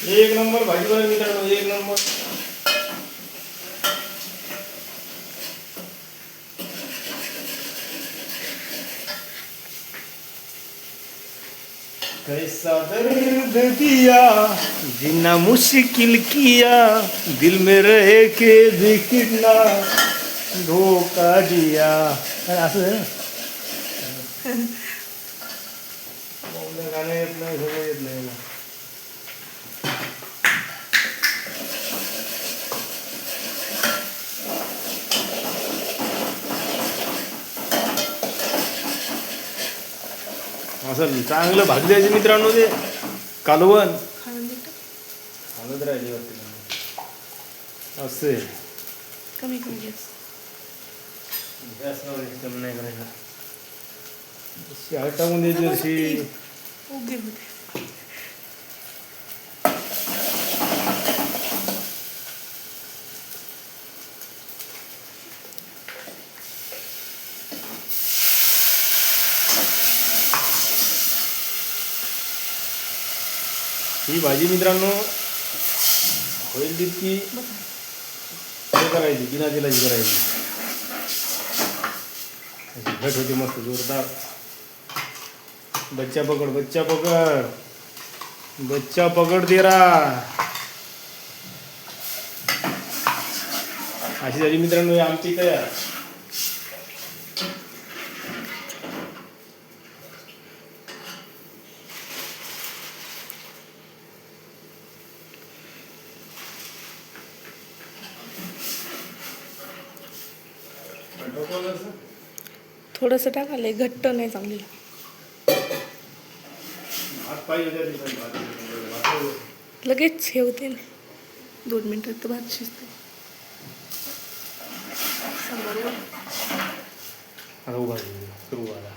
एक नंबर भाजी बरं मित्रांनो एक नंबर। कैसा दर्द दिया जीना मुश्किल किया दिल में रह के भी कितना धोखा दिया। काय असं आहे ना? मला येत नाही सगळं येत नाही असं चांगलं भाजी द्यायचे मित्रांनो ते. कालवण. हलत राहिली वाटते असे कमी कमी गॅस एकदम नाही करायचं. टाकून द्यायची अशी उगे होते ही भाजी मित्रांनो होईल तितकी हे करायची बिना तेलाची करायची. घट होती मस्त जोरदार. बच्चा पकड बच्चा पकड. बच्चा पकड तेरा. अशी झाली मित्रांनो आमची तयार. थोडंसं टाकाले घट्ट नाही चांगली. लगेच हे होते ना दोन मिनिटात तर भात शिजते. आता उभा झाला